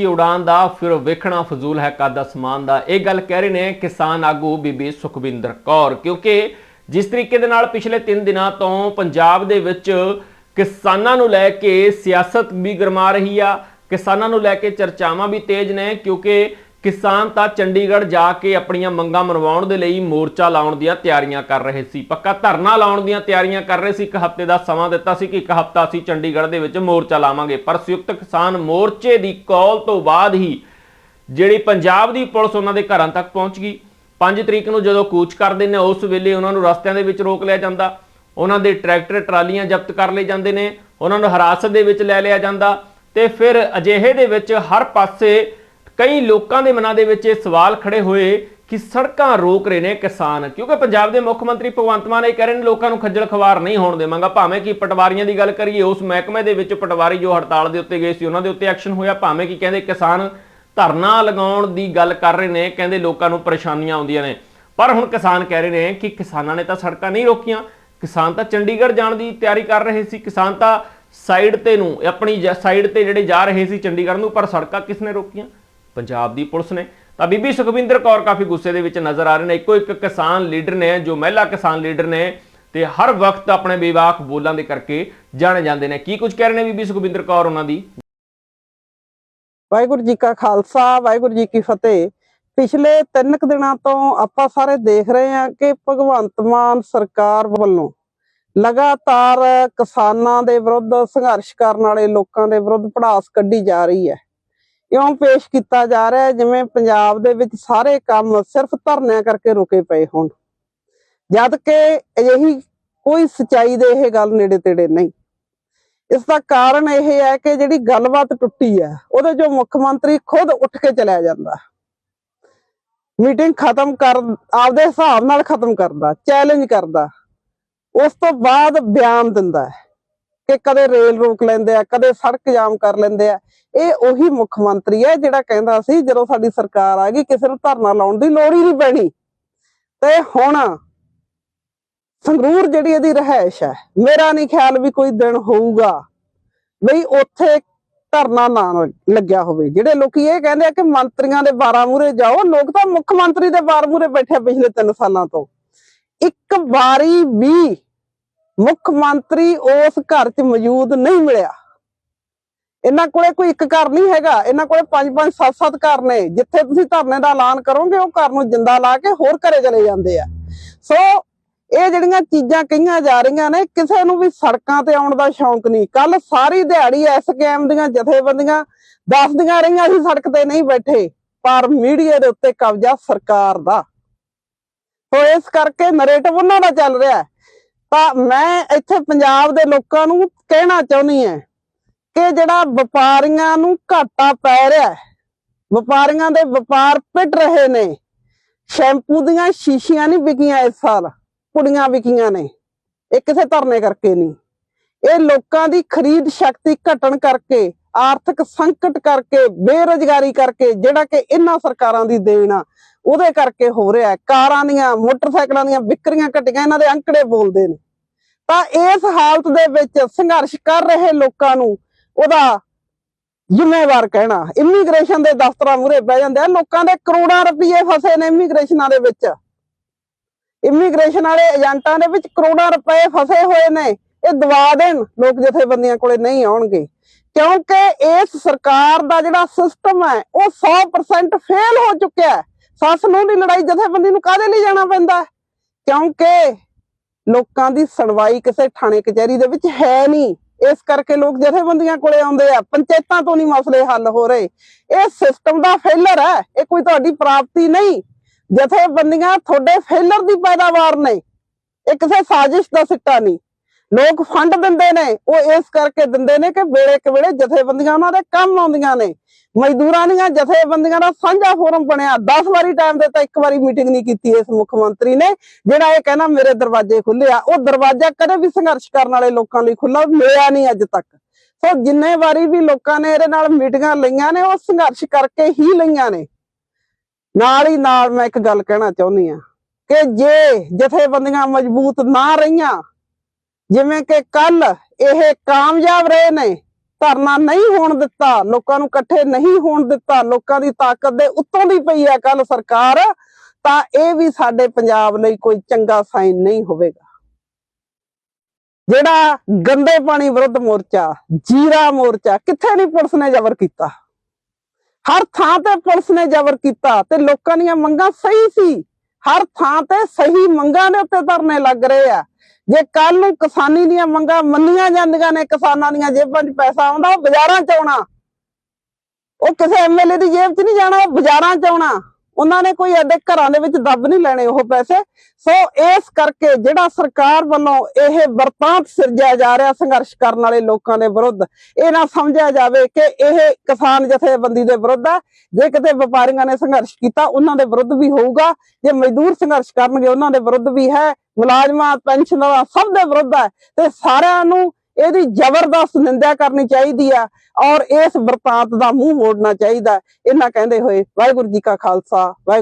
ਦੀ ਉਡਾਨ ਦਾ ਫਿਰ ਵੇਖਣਾ ਫਜ਼ੂਲ ਹੈ ਕਾਦਾ ਸਮਾਨ ਦਾ। ਇਹ ਗੱਲ ਕਹਿ ਰਹੇ ਨੇ ਕਿਸਾਨ ਆਗੂ ਬੀਬੀ ਸੁਖਵਿੰਦਰ ਕੌਰ, ਕਿਉਂਕਿ ਜਿਸ ਤਰੀਕੇ ਦੇ ਨਾਲ ਪਿਛਲੇ 3 ਦਿਨਾਂ ਤੋਂ ਪੰਜਾਬ ਦੇ ਵਿੱਚ ਕਿਸਾਨਾਂ ਨੂੰ ਲੈ ਕੇ ਸਿਆਸਤ ਵੀ ਗਰਮਾ ਰਹੀ ਆ, ਕਿਸਾਨਾਂ ਨੂੰ ਲੈ ਕੇ ਚਰਚਾਵਾਂ ਵੀ ਤੇਜ਼ ਨੇ, ਕਿਉਂਕਿ ਕਿਸਾਨ ਤਾਂ ਚੰਡੀਗੜ੍ਹ ਜਾ ਕੇ ਆਪਣੀਆਂ ਮੰਗਾਂ ਮਨਵਾਉਣ ਦੇ ਲਈ ਮੋਰਚਾ ਲਾਉਣ ਦੀਆਂ ਤਿਆਰੀਆਂ ਕਰ ਰਹੇ ਸੀ। ਪੱਕਾ ਧਰਨਾ ਲਾਉਣ ਦੀਆਂ ਤਿਆਰੀਆਂ ਕਰ ਰਹੇ ਸੀ। ਇੱਕ ਹਫ਼ਤੇ ਦਾ ਸਮਾਂ ਦਿੱਤਾ ਸੀ ਕਿ ਇੱਕ ਹਫ਼ਤਾ ਅਸੀਂ ਚੰਡੀਗੜ੍ਹ ਦੇ ਵਿੱਚ ਮੋਰਚਾ ਲਾਵਾਂਗੇ। ਪਰ ਸੰਯੁਕਤ ਕਿਸਾਨ ਮੋਰਚੇ ਦੀ ਕਾਲ ਤੋਂ ਬਾਅਦ ਹੀ ਜਿਹੜੀ ਪੰਜਾਬ ਦੀ ਪੁਲਿਸ ਉਹਨਾਂ ਦੇ ਘਰਾਂ ਤੱਕ ਪਹੁੰਚ ਗਈ। 5 ਤਰੀਕ ਨੂੰ ਜਦੋਂ ਕੂਚ ਕਰਦੇ ਨੇ, ਉਸ ਵੇਲੇ ਉਹਨਾਂ ਨੂੰ ਰਸਤਿਆਂ ਦੇ ਵਿੱਚ ਰੋਕ ਲਿਆ ਜਾਂਦਾ। ਉਹਨਾਂ ਦੇ ਟਰੈਕਟਰ, ਟਰਾਲੀਆਂ ਜ਼ਬਤ ਕਰ ਲਏ ਜਾਂਦੇ ਨੇ। ਉਹਨਾਂ ਨੂੰ ਹਿਰਾਸਤ ਦੇ ਵਿੱਚ ਲੈ ਲਿਆ ਜਾਂਦਾ ਤੇ ਫਿਰ ਅਜਿਹੇ ਦੇ ਵਿੱਚ ਹਰ ਪਾਸੇ ਕਈ ਲੋਕਾਂ ਦੇ ਮਨਾਂ ਦੇ ਵਿੱਚ ਇਹ ਸਵਾਲ ਖੜੇ ਹੋਏ ਕਿ ਸੜਕਾਂ ਰੋਕ ਰਹੇ ਨੇ ਕਿਸਾਨ, ਕਿਉਂਕਿ ਪੰਜਾਬ ਦੇ ਮੁੱਖ ਮੰਤਰੀ ਭਗਵੰਤ ਮਾਨ ਇਹ ਕਹਿ ਰਹੇ ਨੇ ਲੋਕਾਂ ਨੂੰ ਖੱਜਲ ਖਵਾਰ ਨਹੀਂ ਹੋਣ ਦੇਵਾਂਗਾ। ਭਾਵੇਂ ਕਿ ਪਟਵਾਰੀਆਂ ਦੀ ਗੱਲ ਕਰੀਏ, ਉਸ ਮਹਿਕਮੇ ਦੇ ਵਿੱਚ ਪਟਵਾਰੀ ਜੋ ਹੜਤਾਲ ਦੇ ਉੱਤੇ ਗਏ ਸੀ, ਉਹਨਾਂ ਦੇ ਉੱਤੇ ਐਕਸ਼ਨ ਹੋਇਆ। ਭਾਵੇਂ ਕਿ ਕਹਿੰਦੇ ਕਿਸਾਨ ਧਰਨਾ ਲਗਾਉਣ ਦੀ ਗੱਲ ਕਰ ਰਹੇ ਨੇ, ਕਹਿੰਦੇ ਲੋਕਾਂ ਨੂੰ ਪਰੇਸ਼ਾਨੀਆਂ ਆਉਂਦੀਆਂ ਨੇ। ਪਰ ਹੁਣ ਕਿਸਾਨ ਕਹਿ ਰਹੇ ਨੇ ਕਿ ਕਿਸਾਨਾਂ ਨੇ ਤਾਂ ਸੜਕਾਂ ਨਹੀਂ ਰੋਕੀਆਂ। ਕਿਸਾਨ ਤਾਂ ਚੰਡੀਗੜ੍ਹ ਜਾਣ ਦੀ ਤਿਆਰੀ ਕਰ ਰਹੇ ਸੀ। ਕਿਸਾਨ ਤਾਂ ਸਾਈਡ ਤੇ ਨੂੰ, ਆਪਣੀ ਸਾਈਡ ਤੇ ਜਿਹੜੇ ਜਾ ਰਹੇ ਸੀ ਚੰਡੀਗੜ੍ਹ ਨੂੰ, ਪਰ ਸੜਕਾਂ ਕਿਸਨੇ ਰੋਕੀਆਂ? ਪੰਜਾਬ ਦੀ ਪੁਲਿਸ ਨੇ। ਤਾਂ ਬੀਬੀ ਸੁਖਵਿੰਦਰ ਕੌਰ ਕਾਫੀ ਗੁੱਸੇ ਦੇ ਵਿੱਚ ਨਜ਼ਰ ਆ ਰਹੇ ਨੇ। ਇੱਕੋ ਇੱਕ ਕਿਸਾਨ ਲੀਡਰ ਨੇ, ਜੋ ਮਹਿਲਾ ਕਿਸਾਨ ਲੀਡਰ ਨੇ, ਤੇ ਹਰ ਵਕਤ ਆਪਣੇ ਬੇਵਾਕ ਬੋਲਾਂ ਦੇ ਕਰਕੇ ਜਾਣੇ ਜਾਂਦੇ ਨੇ। ਕੀ ਕੁਝ ਕਹਿ ਰਹੇ ਨੇ ਬੀਬੀ ਸੁਖਵਿੰਦਰ ਕੌਰ ਉਹਨਾਂ ਦੀ? ਵਾਹਿਗੁਰੂ ਜੀ ਕਾ ਖਾਲਸਾ, ਵਾਹਿਗੁਰੂ ਜੀ ਕੀ ਫਤਿਹ। ਪਿਛਲੇ ਤਿੰਨ ਕੁ ਦਿਨਾਂ ਤੋਂ ਆਪਾਂ ਸਾਰੇ ਦੇਖ ਰਹੇ ਹਾਂ ਕਿ ਭਗਵੰਤ ਮਾਨ ਸਰਕਾਰ ਵੱਲੋਂ ਲਗਾਤਾਰ ਕਿਸਾਨਾਂ ਦੇ ਵਿਰੁੱਧ ਸੰਘਰਸ਼ ਕਰਨ ਵਾਲੇ ਲੋਕਾਂ ਦੇ ਵਿਰੁੱਧ ਪੜਾਸ ਕੱਢੀ ਜਾ ਰਹੀ ਹੈ। ਇਉਂ ਪੇਸ਼ ਕੀਤਾ ਜਾ ਰਿਹਾ ਹੈ, ਜਿਵੇਂ ਪੰਜਾਬ ਦੇ ਵਿੱਚ ਸਾਰੇ ਕੰਮ ਸਿਰਫ ਧਰਨਿਆਂ ਕਰਕੇ ਰੁਕੇ ਪਏ ਹੋਣ। ਜਦ ਕਿ ਅਜਿਹੀ ਕੋਈ ਸਚਾਈ ਦੇ ਇਹ ਗੱਲ ਨੇੜੇ ਤੇੜੇ ਨਹੀਂ। ਇਸ ਦਾ ਕਾਰਨ ਇਹ ਹੈ ਕਿ ਜਿਹੜੀ ਗੱਲਬਾਤ ਟੁੱਟੀ ਹੈ, ਉਹਦੇ ਜੋ ਮੁੱਖ ਮੰਤਰੀ ਖੁਦ ਉੱਠ ਕੇ ਚਲਿਆ ਜਾਂਦਾ। ਮੀਟਿੰਗ ਖਤਮ ਕਰ, ਆਪਦੇ ਹਿਸਾਬ ਨਾਲ ਖਤਮ ਕਰਦਾ ਚੈਲੰਜ ਕਰਦਾ। ਉਸ ਤੋਂ ਬਾਅਦ ਬਿਆਨ ਦਿੰਦਾ ਹੈ। ਕਿ ਕਦੇ ਰੇਲ ਰੋਕ ਲੈਂਦੇ ਆ, ਕਦੇ ਸੜਕ ਜਾਮ ਕਰ ਲੈਂਦੇ ਆ। ਇਹ ਉਹੀ ਮੁੱਖ ਮੰਤਰੀ ਹੈ ਜਿਹੜਾ ਕਹਿੰਦਾ ਸੀ, ਜਦੋਂ ਸਾਡੀ ਸਰਕਾਰ ਆ ਗਈ, ਕਿਸੇ ਨੂੰ ਧਰਨਾ ਲਾਉਣ ਦੀ ਲੋੜ ਹੀ ਨਹੀਂ ਪੈਣੀ। ਤੇ ਹੁਣ ਸੰਗਰੂਰ ਜਿਹੜੀ ਇਹਦੀ ਰਹਿائش ਹੈ, ਮੇਰਾ ਨਹੀਂ ਖਿਆਲ ਵੀ ਕੋਈ ਦਿਨ ਹੋਊਗਾ ਬਈ ਉੱਥੇ ਧਰਨਾ ਨਾ ਲੱਗਿਆ ਹੋਵੇ। ਜਿਹੜੇ ਲੋਕੀ ਇਹ ਕਹਿੰਦੇ ਆ ਕਿ ਮੰਤਰੀਆਂ ਦੇ ਬਾਰਾਂ ਮੂਰੇ ਜਾਓ, ਲੋਕ ਤਾਂ ਮੁੱਖ ਮੰਤਰੀ ਦੇ ਬਾਰਾਂ ਮੂਰੇ ਬੈਠੇ ਪਿਛਲੇ 3 ਸਾਲਾਂ ਤੋਂ। ਇੱਕ ਵਾਰੀ ਵੀ ਮੁੱਖ ਮੰਤਰੀ ਉਸ ਘਰ 'ਚ ਮੌਜੂਦ ਨਹੀਂ ਮਿਲਿਆ। ਇਹਨਾਂ ਕੋਲੇ ਕੋਈ ਇੱਕ ਘਰ ਨਹੀਂ ਹੈਗਾ। ਇਹਨਾਂ ਕੋਲੇ ਪੰਜ ਪੰਜ, ਸੱਤ ਸੱਤ ਘਰ ਨੇ। ਜਿੱਥੇ ਤੁਸੀਂ ਧਰਨੇ ਦਾ ਐਲਾਨ ਕਰੋਗੇ, ਉਹ ਘਰ ਨੂੰ ਜਿੰਦਾ ਲਾ ਕੇ ਹੋਰ ਘਰੇ ਚਲੇ ਜਾਂਦੇ ਆ। ਸੋ, ਇਹ ਜਿਹੜੀਆਂ ਚੀਜ਼ਾਂ ਕਹੀਆਂ ਜਾ ਰਹੀਆਂ ਨੇ, ਕਿਸੇ ਨੂੰ ਵੀ ਸੜਕਾਂ ਤੇ ਆਉਣ ਦਾ ਸ਼ੌਂਕ ਨਹੀਂ। ਕੱਲ ਸਾਰੀ ਦਿਹਾੜੀ ਐਸਕੇਐਮ ਦੀਆਂ ਜਥੇਬੰਦੀਆਂ ਦੱਸਦੀਆਂ ਰਹੀਆਂ ਸੀ, ਸੜਕ ਤੇ ਨਹੀਂ ਬੈਠੇ। ਪਰ ਮੀਡੀਆ ਦੇ ਉੱਤੇ ਕਬਜ਼ਾ ਸਰਕਾਰ ਦਾ। ਸੋ ਇਸ ਕਰਕੇ ਨਰੇਟਿਵ ਉਹਨਾਂ ਦਾ ਚੱਲ ਰਿਹਾ। ਹੈ। ਤਾਂ ਮੈਂ ਇੱਥੇ ਪੰਜਾਬ ਦੇ ਲੋਕਾਂ ਨੂੰ ਕਹਿਣਾ ਚਾਹੁੰਦੀ ਹਾਂ ਕਿ ਜਿਹੜਾ ਵਪਾਰੀਆਂ ਨੂੰ ਘਾਟਾ ਪੈ ਰਿਹਾ ਵਪਾਰੀਆਂ ਦੇ ਵਪਾਰ ਪਿੱਟ ਰਹੇ ਨੇ, ਸ਼ੈਂਪੂ ਦੀਆਂ ਸ਼ੀਸ਼ੀਆਂ ਨਹੀਂ ਵਿਕੀਆਂ ਇਸ ਸਾਲ, ਕੁੜੀਆਂ ਵਿਕੀਆਂ ਨੇ, ਇਹ ਕਿਸੇ ਧਰਨੇ ਕਰਕੇ ਨਹੀਂ। ਇਹ ਲੋਕਾਂ ਦੀ ਖਰੀਦ ਸ਼ਕਤੀ ਘਟਣ ਕਰਕੇ ਆਰਥਿਕ ਸੰਕਟ ਕਰਕੇ, ਬੇਰੁਜ਼ਗਾਰੀ ਕਰਕੇ, ਜਿਹੜਾ ਕਿ ਇਹਨਾਂ ਸਰਕਾਰਾਂ ਦੀ ਦੇਣ ਆ, ਉਹਦੇ ਕਰਕੇ ਹੋ ਰਿਹਾ ਕਾਰਾਂ ਦੀਆਂ, ਮੋਟਰਸਾਈਕਲਾਂ ਦੀਆਂ ਵਿਕਰੀਆਂ ਘਟੀਆਂ, ਇਹਨਾਂ ਦੇ ਅੰਕੜੇ ਬੋਲਦੇ ਨੇ। ਤਾਂ ਇਸ ਹਾਲਤ ਦੇ ਵਿੱਚ ਸੰਘਰਸ਼ ਕਰ ਰਹੇ ਲੋਕਾਂ ਨੂੰ ਉਹਦਾ ਜ਼ਿੰਮੇਵਾਰ ਕਹਿਣਾ। ਇਮੀਗ੍ਰੇਸ਼ਨ ਦੇ ਦਫ਼ਤਰਾਂ ਮੂਹਰੇ ਬਹਿ ਜਾਂਦੇ ਆ। ਲੋਕਾਂ ਦੇ ਕਰੋੜਾਂ ਰੁਪਏ ਫਸੇ ਨੇ ਇਮੀਗ੍ਰੇਸ਼ਨਾਂ ਦੇ ਵਿੱਚ। ਇਮੀਗ੍ਰੇਸ਼ਨ ਵਾਲੇ ਏਜੰਟਾਂ ਦੇ ਵਿੱਚ ਕਰੋੜਾਂ ਰੁਪਏ ਫਸੇ ਹੋਏ ਨੇ। ਇਹ ਦਵਾ ਦੇਣ। ਲੋਕ ਜਥੇਬੰਦੀਆਂ ਕੋਲੇ ਨਹੀਂ ਆਉਣਗੇ। ਕਿਉਂਕਿ ਇਸ ਸਰਕਾਰ ਦਾ ਜਿਹੜਾ ਸਿਸਟਮ ਹੈ, ਉਹ 100% ਫੇਲ ਹੋ ਚੁੱਕਿਆ ਹੈ। ਸੱਸ ਨੂੰ ਦੀ ਲੜਾਈ ਜਥੇਬੰਦੀ ਨੂੰ ਕਾਹਦੇ ਲਈ ਜਾਣਾ ਪੈਂਦਾ ਕਿਉਂਕਿ ਲੋਕਾਂ ਦੀ ਸੁਣਵਾਈ ਕਿਸੇ ਥਾਣੇ ਕਚਹਿਰੀ ਦੇ ਵਿੱਚ ਹੈ ਨਹੀਂ। ਇਸ ਕਰਕੇ ਲੋਕ ਜਥੇਬੰਦੀਆਂ ਕੋਲੇ ਆਉਂਦੇ ਆ। ਪੰਚਾਇਤਾਂ ਤੋਂ ਨਹੀਂ ਮਸਲੇ ਹੱਲ ਹੋ ਰਹੇ। ਇਹ ਸਿਸਟਮ ਦਾ ਫੇਲਰ ਹੈ। ਇਹ ਕੋਈ ਤੁਹਾਡੀ ਪ੍ਰਾਪਤੀ ਨਹੀਂ। ਜਥੇਬੰਦੀਆਂ ਤੁਹਾਡੇ ਫੇਲਰ ਦੀ ਪੈਦਾਵਾਰ ਨੇ। ਇਹ ਕਿਸੇ ਸਾਜ਼ਿਸ਼ ਦਾ ਸਿੱਟਾ ਨਹੀਂ। ਲੋਕ ਫੰਡ ਦਿੰਦੇ ਨੇ, ਉਹ ਇਸ ਕਰਕੇ ਦਿੰਦੇ ਨੇ ਕਿ ਵੇਲੇ ਕੁ ਜਥੇਬੰਦੀਆਂ ਉਹਨਾਂ ਦੇ ਕੰਮ ਆਉਂਦੀਆਂ ਨੇ। ਮਜ਼ਦੂਰਾਂ ਦੀਆਂ ਜਥੇਬੰਦੀਆਂ ਦਾ ਸਾਂਝਾ ਫੋਰਮ ਬਣਿਆ। 10 ਵਾਰੀ ਟਾਈਮ ਦਿੱਤਾ ਇੱਕ ਵਾਰੀ ਮੀਟਿੰਗ ਨਹੀਂ ਕੀਤੀ ਇਸ ਮੁੱਖ ਮੰਤਰੀ ਨੇ, ਜਿਹੜਾ ਇਹ ਕਹਿੰਦਾ ਮੇਰੇ ਦਰਵਾਜ਼ੇ ਖੁੱਲੇ ਆ। ਉਹ ਦਰਵਾਜ਼ਾ ਕਦੇ ਵੀ ਸੰਘਰਸ਼ ਕਰਨ ਵਾਲੇ ਲੋਕਾਂ ਲਈ ਖੁੱਲਾ ਮਿਲਿਆ ਨਹੀਂ ਅੱਜ ਤੱਕ। ਸੋ ਜਿੰਨੇ ਵਾਰੀ ਵੀ ਲੋਕਾਂ ਨੇ ਇਹਦੇ ਨਾਲ ਮੀਟਿੰਗਾਂ ਲਈਆਂ ਨੇ, ਉਹ ਸੰਘਰਸ਼ ਕਰਕੇ ਹੀ ਲਈਆਂ ਨੇ। ਨਾਲ ਹੀ ਨਾਲ ਮੈਂ ਇੱਕ ਗੱਲ ਕਹਿਣਾ ਚਾਹੁੰਦੀ ਆ ਕਿ ਜੇ ਜਥੇਬੰਦੀਆਂ ਮਜ਼ਬੂਤ ਨਾ ਰਹੀਆਂ ਜਿਵੇਂ ਕਿ ਕੱਲ ਇਹ ਕਾਮਯਾਬ ਰਹੇ ਨੇ, ਧਰਨਾ ਨਹੀਂ ਹੋਣ ਦਿੱਤਾ, ਲੋਕਾਂ ਨੂੰ ਇਕੱਠੇ ਨਹੀਂ ਹੋਣ ਦਿੱਤਾ, ਲੋਕਾਂ ਦੀ ਤਾਕਤ ਦੇ ਉੱਤੋਂ ਦੀ ਪਈ ਹੈ ਕੱਲ ਸਰਕਾਰ, ਤਾਂ ਇਹ ਵੀ ਸਾਡੇ ਪੰਜਾਬ ਲਈ ਕੋਈ ਚੰਗਾ ਸਾਈਨ ਨਹੀਂ ਹੋਵੇਗਾ। ਜਿਹੜਾ ਗੰਦੇ ਪਾਣੀ ਵਿਰੁੱਧ ਮੋਰਚਾ, ਜੀਰਾ ਮੋਰਚਾ, ਕਿੱਥੇ ਨਹੀਂ ਪੁਲਿਸ ਨੇ ਜ਼ਬਰ ਕੀਤਾ? ਹਰ ਥਾਂ ਤੇ ਪੁਲਿਸ ਨੇ ਜ਼ਬਰ ਕੀਤਾ ਤੇ ਲੋਕਾਂ ਦੀਆਂ ਮੰਗਾਂ ਸਹੀ ਸੀ। ਹਰ ਥਾਂ ਤੇ ਸਹੀ ਮੰਗਾਂ ਦੇ ਉੱਤੇ ਧਰਨੇ ਲੱਗ ਰਹੇ ਆ। ਜੇ ਕੱਲ ਨੂੰ ਕਿਸਾਨੀ ਦੀਆਂ ਮੰਗਾਂ ਮੰਨੀਆਂ ਜਾਂਦੀਆਂ ਨੇ, ਕਿਸਾਨਾਂ ਦੀਆਂ ਜੇਬਾਂ 'ਚ ਪੈਸਾ ਆਉਂਦਾ, ਉਹ ਬਾਜ਼ਾਰਾਂ 'ਚ ਆਉਣਾ। ਉਹ ਕਿਸੇ ਐਮਐਲਏ ਦੀ ਜੇਬ 'ਚ ਨਹੀਂ ਜਾਣਾ, ਉਹ ਬਾਜ਼ਾਰਾਂ 'ਚ ਆਉਣਾ। ਉਹਨਾਂ ਨੇ ਕੋਈ ਐਡੇ ਘਰਾਂ ਦੇ ਵਿੱਚ ਦੱਬ ਨਹੀਂ ਲੈਣੇ ਉਹ ਪੈਸੇ। ਸੋ ਇਸ ਕਰਕੇ ਜਿਹੜਾ ਸਰਕਾਰ ਵੱਲੋਂ ਇਹ ਵਰਤਾਂਤ ਸਿਰਜਿਆ ਜਾ ਰਿਹਾ ਸੰਘਰਸ਼ ਕਰਨ ਵਾਲੇ ਲੋਕਾਂ ਦੇ ਵਿਰੁੱਧ, ਇਹ ਨਾ ਸਮਝਿਆ ਜਾਵੇ ਕਿ ਇਹ ਕਿਸਾਨ ਜਥੇਬੰਦੀ ਦੇ ਵਿਰੁੱਧ ਆ। ਜੇ ਕਿਤੇ ਵਪਾਰੀਆਂ ਨੇ ਸੰਘਰਸ਼ ਕੀਤਾ, ਉਹਨਾਂ ਦੇ ਵਿਰੁੱਧ ਵੀ ਹੋਊਗਾ। ਜੇ ਮਜ਼ਦੂਰ ਸੰਘਰਸ਼ ਕਰਨਗੇ, ਉਹਨਾਂ ਦੇ ਵਿਰੁੱਧ ਵੀ ਹੈ। ਮੁਲਾਜ਼ਮਾਂ, ਪੈਨਸ਼ਨਰਾਂ ਸਭ ਦੇ ਵਿਰੁੱਧ ਹੈ ਤੇ ਸਾਰਿਆਂ ਨੂੰ ਇਹਦੀ ਜ਼ਬਰਦਸਤ ਨਿੰਦਿਆ ਕਰਨੀ ਚਾਹੀਦੀ ਆ ਔਰ ਇਸ ਵਰਤਾਂਤ ਦਾ ਮੂੰਹ ਮੋੜਨਾ ਚਾਹੀਦਾ। ਇਹਨਾਂ ਕਹਿੰਦੇ ਹੋਏ, ਵਾਹਿਗੁਰੂ ਜੀ ਕਾ ਖਾਲਸਾ, ਵਾਹਿਗੁਰੂ